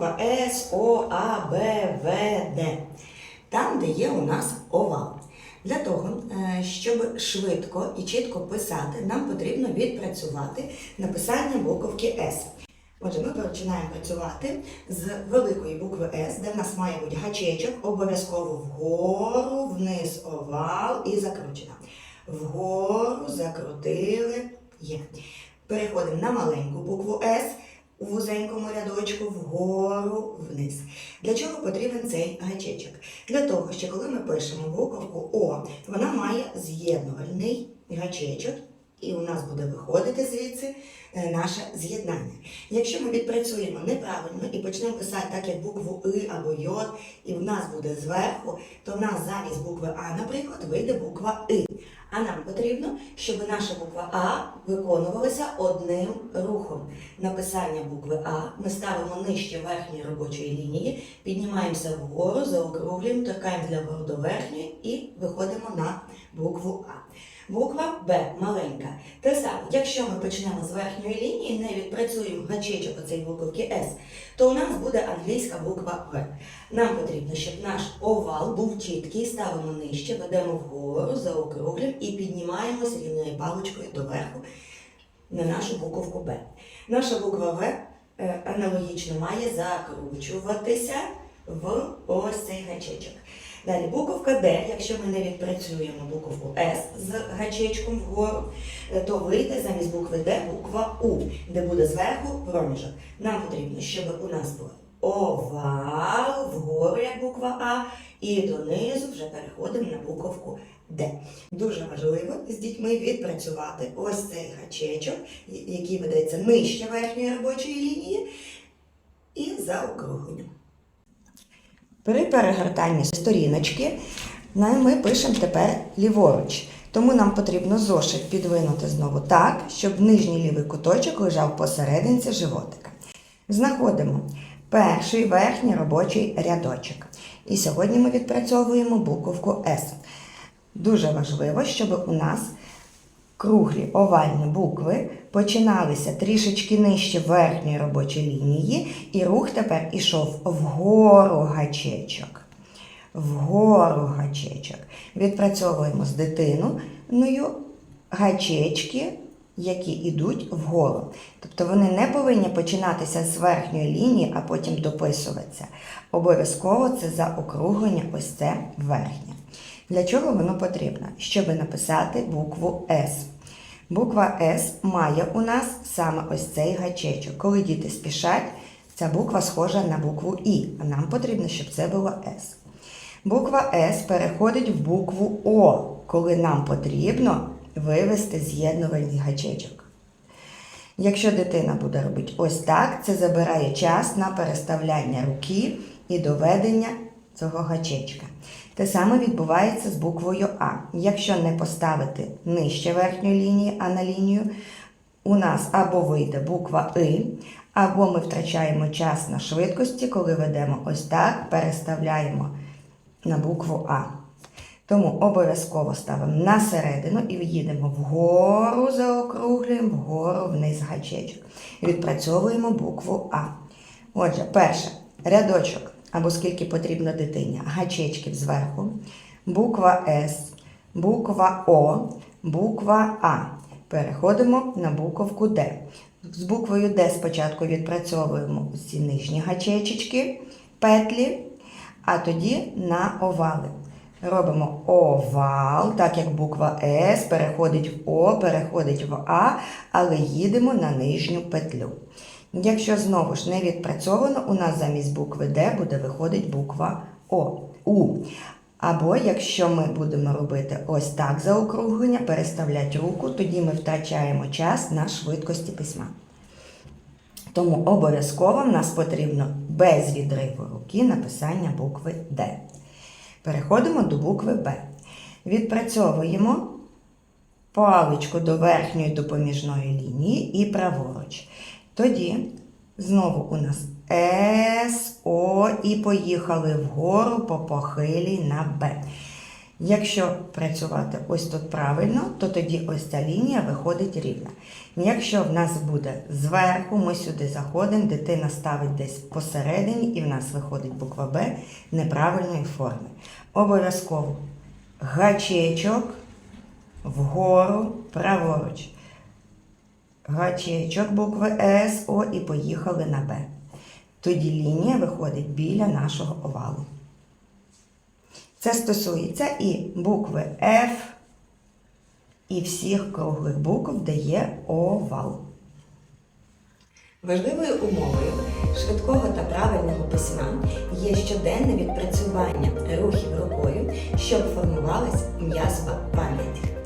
буква С, О, А, Б, В, Д. Там, де є у нас овал. Для того, е, щоб швидко і чітко писати, нам потрібно відпрацювати написання буковки С. Отже, ми починаємо працювати з великої букви С, де в нас має бути гачечок, обов'язково вгору, вниз овал і закручена. Вгору закрутили є. Переходимо на маленьку букву С у вузенькому рядочку вгору вниз. Для чого потрібен цей гачечок? Для того, що коли ми пишемо буковку О, вона має з'єднувальний гачечок, і у нас буде виходити звідси е, наше з'єднання. Якщо ми відпрацюємо неправильно і почнемо писати так, як букву И або Й, і в нас буде зверху, то в нас замість букви А, наприклад, вийде буква И. А нам потрібно, щоб наша буква А виконувалася одним рухом. Написання букви А ми ставимо нижче верхньої робочої лінії, піднімаємося вгору, заокруглюємо, торкаємо для вгору до верхньої і виходимо на букву А. Буква Б маленька. Те саме, якщо ми почнемо з верхньої лінії, не відпрацюємо гачечок оцей буковки С, то у нас буде англійська буква В. Нам потрібно, щоб наш овал був чіткий, ставимо нижче, ведемо вгору, заокруглюємо і піднімаємося рівною паличкою доверху на нашу буковку Б. Наша буква В е, аналогічно має закручуватися в ось цей гачечок. Далі буковка Д, якщо ми не відпрацюємо буковку С з гачечком вгору, е, то вийде замість букви Д буква У, де буде зверху проміжок. Нам потрібно, щоб у нас був овал вгору, як буква А, і донизу вже переходимо на буковку Д. Дуже важливо з дітьми відпрацювати ось цей гачечок, який ведеться нижче верхньої робочої лінії, і заокругленням. При перегортанні сторіночки ми пишемо тепер ліворуч. Тому нам потрібно зошит підвинути знову так, щоб нижній лівий куточок лежав посерединці животика. Знаходимо перший верхній робочий рядочок. І сьогодні ми відпрацьовуємо буковку С. Дуже важливо, щоб у нас круглі овальні букви починалися трішечки нижче верхньої робочої лінії, і рух тепер ішов вгору гачечок. Вгору гачечок. Відпрацьовуємо з дитиною гачечки, які йдуть вгору. Тобто вони не повинні починатися з верхньої лінії, а потім дописуватися. Обов'язково це заокруглення ось це верхнє. Для чого воно потрібно? Щоб написати букву С. Буква С має у нас саме ось цей гачечок. Коли діти спішать, ця буква схожа на букву І, а нам потрібно, щоб це було С. Буква С переходить в букву О, коли нам потрібно вивести з'єднувальний гачечок. Якщо дитина буде робити ось так, це забирає час на переставляння руки і доведення цього гачечка. Те саме відбувається з буквою А. Якщо не поставити нижче верхньої лінії, а на лінію, у нас або вийде буква И, або ми втрачаємо час на швидкості, коли ведемо ось так, переставляємо на букву А. Тому обов'язково ставимо на середину і їдемо вгору, заокруглюємо, вгору вниз гачечок. Відпрацьовуємо букву А. Отже, перше рядочок або скільки потрібно дитині, гачечків зверху, буква С, буква О, буква А. Переходимо на буковку Д. З буквою Д спочатку відпрацьовуємо ці нижні гачечки, петлі, а тоді на овали. Робимо овал, так як буква С переходить в О, переходить в А, але їдемо на нижню петлю. Якщо знову ж не відпрацьовано, у нас замість букви Д буде виходить буква О, У. Або якщо ми будемо робити ось так заокруглення, переставляти руку, тоді ми втрачаємо час на швидкості письма. Тому обов'язково в нас потрібно без відриву руки написання букви Д. Переходимо до букви Б. Відпрацьовуємо паличку до верхньої допоміжної лінії і праворуч. Тоді знову у нас С, О і поїхали вгору по похилі на Б. Якщо працювати ось тут правильно, то тоді ось ця лінія виходить рівна. Якщо в нас буде зверху, ми сюди заходимо, дитина ставить десь посередині, і в нас виходить буква Б неправильної форми. Обов'язково гачечок вгору праворуч. Гачечок букви С, О і поїхали на Б. Тоді лінія виходить біля нашого овалу. Це стосується і букви F, і всіх круглих букв, де є овал. Важливою умовою швидкого та правильного письма є щоденне відпрацювання рухів рукою, щоб формувалась м'язова пам'ять.